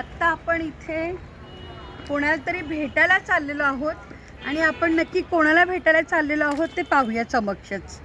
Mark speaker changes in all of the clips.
Speaker 1: आत्ता आपण इथे कोणाला तरी भेटायला चाललेलो आहोत आणि आपण नक्की कोणाला भेटायला चाललेलो आहोत ते पाहूया समक्षच.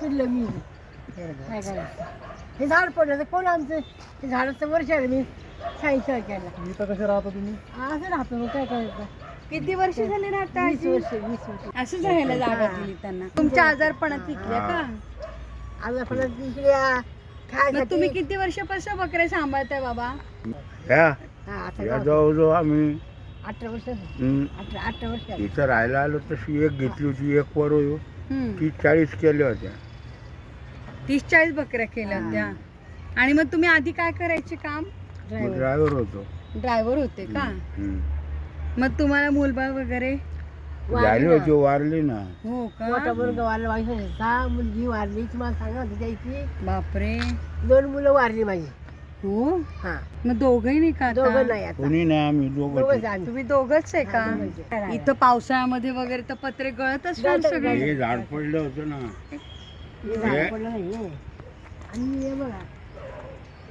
Speaker 2: पिल्लं मी. काय करायचं? हे झाड पडलं तर कोण आमचं? हे झाडाचं वर्ष आलं मी. सांगितलं केलं.
Speaker 3: इथं कसे राहता तुम्ही?
Speaker 2: असं राहतो मग काय करायचं?
Speaker 1: किती वर्ष झाले ना आता
Speaker 2: वीस
Speaker 1: आजी?
Speaker 2: वर्ष वीस वर्ष.
Speaker 1: असंच राहायला जागा दिली त्यांना. तुमच्या आजारपणात विकल्या का?
Speaker 2: आज आपण
Speaker 1: मग
Speaker 2: खायसाठी
Speaker 1: तुम्ही किती वर्षापासून बकऱ्या सांभाळताय बाबा?
Speaker 2: हा,
Speaker 3: या
Speaker 2: जाऊ.
Speaker 3: जवळजवळ आम्ही
Speaker 2: अठरा वर्ष
Speaker 3: हं,
Speaker 2: अठरा अठरा वर्ष झाली.
Speaker 3: इथं राहायला आलो तशी एक घेतली होती एक वर
Speaker 1: हम्म.
Speaker 3: तीस चाळीस केल्या होत्या.
Speaker 1: तीस चाळीस बकऱ्या केल्या होत्या आणि मग तुम्ही आधी काय करायचे काम.
Speaker 3: ड्रायव्हर होतो.
Speaker 1: ड्रायव्हर होते का?
Speaker 3: हं.
Speaker 1: मग तुम्हाला मुलबाळ वगैरे?
Speaker 3: झाली
Speaker 2: वारली ना.
Speaker 3: होती वारली ना.
Speaker 1: हो
Speaker 2: मोठा
Speaker 1: का
Speaker 2: मुलगा वारला वाईस सहा मुलगी वारली तुम्हाला सांगा होती त्याची
Speaker 1: बापरे.
Speaker 2: दोन मुलं वारली माझी.
Speaker 1: हो?
Speaker 2: हा.
Speaker 1: मग दोघही नाही का आता?
Speaker 2: दोघं नाही आता.
Speaker 3: कोणी नाही आम्ही दोघं
Speaker 2: दोघंच आम्ही.
Speaker 1: तुम्ही दोघच आहे का. इथं पावसाळ्यामध्ये वगैरे तर पत्रे गळत असतात
Speaker 2: गळतात,
Speaker 1: सगळे.
Speaker 3: हे झाड पडलं होतं ना.
Speaker 2: हे झाड पडलं नाहीये आणि हे बघा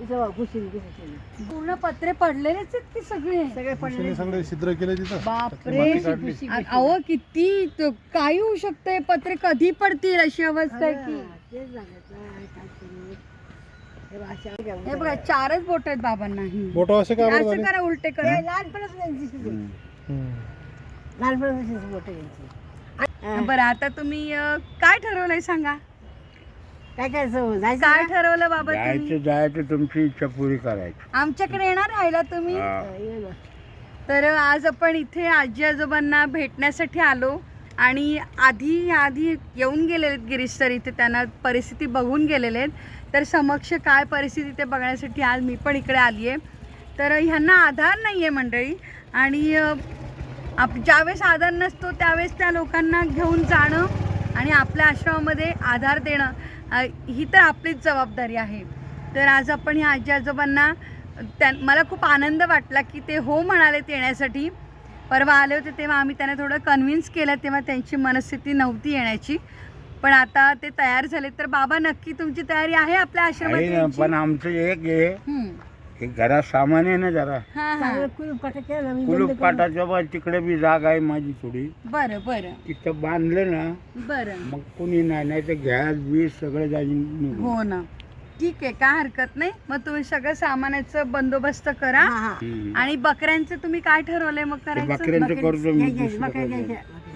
Speaker 2: इथं बघा, घुसली घुसली
Speaker 1: पूर्ण पत्रे पडलेलेच आहेत की सगळे.
Speaker 2: सगळे पडले
Speaker 3: सगळे छिद्र केले तिथं.
Speaker 1: बापरे.
Speaker 3: माती काढली.
Speaker 1: आ- अहो किती त- काही होऊ शकतंय पत्रे कधी पडतील अशी अवस्था आहे की.
Speaker 2: तेच सांगायचं, काय करू? हे बघा, अशा काय
Speaker 1: हे बघा चारच बोट आहेत बाबांना ही.
Speaker 3: बोट असे
Speaker 1: असं करा उलटे करा.
Speaker 2: हे. लहानपणापासून यांची
Speaker 1: बरं आता तुम्ही अं, काय ठरवलंय सांगा?
Speaker 2: काय करायचं जायचं
Speaker 1: काय? ठरवलं बाबा तुम्ही
Speaker 3: जायचं जायचं तुमची इच्छा पुरी करायची
Speaker 1: आमच्याकडे येणार राहिला तुम्ही
Speaker 3: हा.
Speaker 2: हा, ये ना.
Speaker 1: तर आज आपण इथे आजी आजोबांना भेटण्यासाठी आलो आणि आधी आधी येऊन गेलेले आहेत गिरीश सर इथे त्यांना परिस्थिती बघून गेलेले आहेत तर समक्ष काय परिस्थिती ते बघण्यासाठी आज मी पण इकडे आली आहे तर ह्यांना आधार नाही आहे मंडळी आणि अ, आप ज्यावेळेस आधार नसतो त्यावेळेस त्या लोकांना घेऊन जाणं आणि आपल्या आश्रमामध्ये आधार देणं ही तर आपलीच जबाबदारी आहे तर आज आपण ह्या आजी आजोबांना त्या मला खूप आनंद वाटला की ते हो म्हणालेत येण्यासाठी परवा आले होते तेव्हा आम्ही त्यांना थोडं कन्व्हिन्स केलं तेव्हा त्यांची मनस्थिती नव्हती येण्याची पण आता ते तयार झाले तर बाबा नक्की तुमची तयारी आहे आपल्या आश्रमात?
Speaker 3: पण आमचं एक आहे. हे घरात सामान आहे ना जरा.
Speaker 1: हा हा.
Speaker 2: चांगलं कुलूप काटा केला ना, मी बंद
Speaker 3: कुलूप
Speaker 2: करून-
Speaker 3: काटाच्या तिकडे बी जागा आहे माझी थोडी.
Speaker 1: बरं बरं.
Speaker 3: तिथं बांधलं ना
Speaker 1: बरं.
Speaker 3: मग कोणी नाही नाही तर गॅस बीस सगळं जाईल निघून.
Speaker 1: हो ना. ठीक आहे काय हरकत नाही. मग तुम्ही सगळं सामानाचं बंदोबस्त करा.
Speaker 2: हा, हा.
Speaker 3: हम्म.
Speaker 1: आणि बकऱ्यांचं तुम्ही काय ठरवलंय मग
Speaker 3: ते
Speaker 1: करायचं?
Speaker 3: बकऱ्यांचं
Speaker 2: बकरी-
Speaker 3: करतो मी
Speaker 2: घ्यायची,
Speaker 3: दुसरं
Speaker 2: बकरी
Speaker 3: काय
Speaker 2: घ्यायची.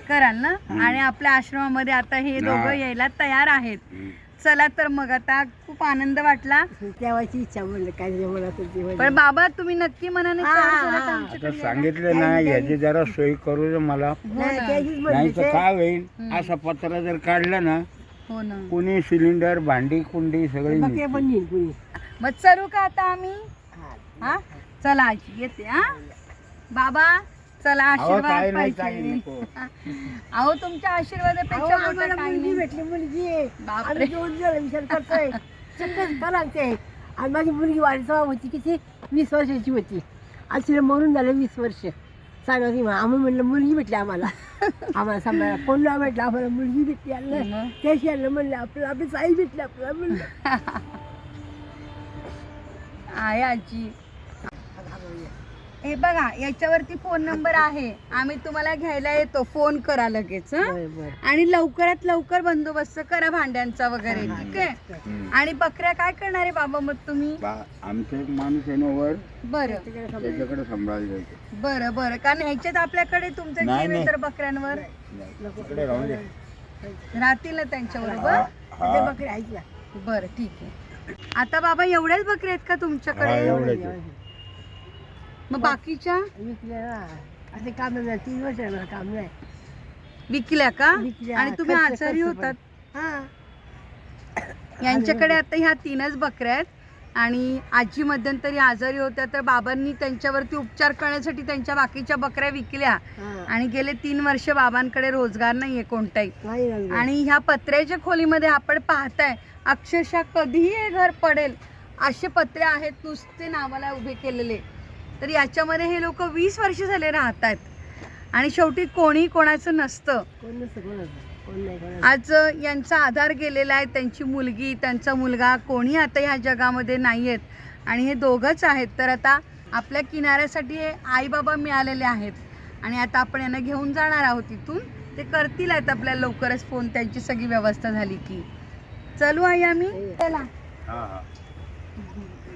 Speaker 1: कराल ना? आणि आपल्या आश्रमामध्ये आता हे. दोघं. यायला तयार आहेत.
Speaker 3: हम्म.
Speaker 1: चला तर मग आता खूप आनंद वाटला
Speaker 2: तेव्हाची इच्छा म्हणलं काय जे मला असेल ते
Speaker 1: पण. बाबा तुम्ही नक्की मनाने
Speaker 2: हा, हा.
Speaker 1: आमच्याकडे
Speaker 3: आता
Speaker 1: यायला?
Speaker 3: सांगितलं ना याची जरा सोय करू दे मला
Speaker 1: हो
Speaker 2: नाही,
Speaker 1: ना.
Speaker 2: त्याचीच
Speaker 3: नाही
Speaker 2: म्हणली
Speaker 3: तर
Speaker 2: ते.
Speaker 3: काय होईल. असा पत्रा जर काढला ना
Speaker 1: हो ना
Speaker 3: कुणी सिलेंडर भांडी कुंडी सगळी.
Speaker 2: पण कुणी
Speaker 1: मग चलू का आता आम्ही
Speaker 2: हा.
Speaker 1: हा चला येते हा बाबा चला
Speaker 3: अहो,
Speaker 1: आशीर्वाद
Speaker 3: काय नाही, काय
Speaker 1: पाहिजे
Speaker 3: नको.
Speaker 1: अहो तुमच्या आशीर्वादापेक्षा मोठं
Speaker 2: आम्हाला
Speaker 1: काही
Speaker 2: मुलगी
Speaker 1: नाही.
Speaker 2: भेटली मुलगी आहे.
Speaker 1: बापरे.
Speaker 2: आम्ही दोन जण विचार करतोय. चक्कर करायचंय आणि माझी मुलगी वाढीचा होती किती? वीस वर्षाची होती. आज तिला मरून झालं वीस वर्ष. सांगायची आम्ही म्हणलं मुलगी भेटली आम्हाला. आम्हाला सांभाळा कोण नाही भेटलं आम्हाला मुलगी भेटली आणलं
Speaker 1: मग?
Speaker 2: त्याशी आणलं म्हणलं आपलं आपली आई भेटली आपल्याला म्हणलं.
Speaker 1: आहे आजी. हे बघा याच्यावरती फोन नंबर आहे. आम्ही तुम्हाला घ्यायला येतो. फोन करा लगेच हं?
Speaker 2: बरं बरं.
Speaker 1: आणि लवकरात लवकर बंदोबस्त करा भांड्यांचा वगैरे ठीक आहे. आणि बकऱ्या काय करणार आहे बाबा मग तुम्ही?
Speaker 3: बा- आमचा एक माणूस आहे ना वर
Speaker 1: बरं.
Speaker 3: त्याच्याकडे सांभाळायला जायचं.
Speaker 1: बरं बरं. कारण ह्याच्यात आपल्याकडे तुमचं
Speaker 3: नाही,
Speaker 1: जीव आहे
Speaker 3: नाही.
Speaker 1: तर बकऱ्यांवर?
Speaker 3: तिकडे राहून दे.
Speaker 1: राहतील ना त्यांच्याबरोबर?
Speaker 2: ते
Speaker 3: हा.
Speaker 2: बकरी आहेत ना.
Speaker 1: बरं ठीक आहे. आता बाबा एवढ्याच बकऱ्या आहेत का
Speaker 3: हा,
Speaker 1: तुमच्याकडे
Speaker 3: आहे.
Speaker 1: मग बाकीच्या?
Speaker 2: विकले ना. आता काम नाही तीन वर्ष झालं काम नाही.
Speaker 1: विकल्या का?
Speaker 2: विकल्या.
Speaker 1: आणि तुम्ही
Speaker 2: खर्च-
Speaker 1: आजारी
Speaker 2: पण.
Speaker 1: होतात.
Speaker 2: हा.
Speaker 1: यांच्याकडे आता ह्या तीनच बकऱ्या आहेत. आणि आजी मध्यंतरी आजारी होत्या तर बाबांनी त्यांच्यावरती उपचार करण्यासाठी त्यांच्या बाकीच्या बकऱ्या विकल्या.
Speaker 2: हा.
Speaker 1: आणि गेले तीन वर्ष बाबांकडे रोजगार नाहीये कोणताही.
Speaker 2: नाही लागलं.
Speaker 1: आणि ह्या पत्र्याच्या खोलीमध्ये आपण पाहताय अक्षरशः कधीही हे घर पडेल. असे पत्रे आहेत नुसते नावाला उभे केलेले. तर याच्यामध्ये हे लोक वीस वर्ष झाले राहत आहेत आणि शेवटी कोणी कोणाचं नसतं. आज यांचा आधार गेलेला आहे त्यांची मुलगी त्यांचा मुलगा कोणी आता ह्या जगामध्ये नाही आहेत आणि हे दोघंच आहेत. तर आता आपल्या किनाऱ्यासाठी हे आईबाबा मिळालेले आहेत. आणि आता आपण यांना घेऊन जाणार आहोत इथून. ते करतील आहेत आपल्याला लवकरच फोन. त्यांची सगळी व्यवस्था झाली की. चलू आई आम्ही. चला
Speaker 3: हा हा.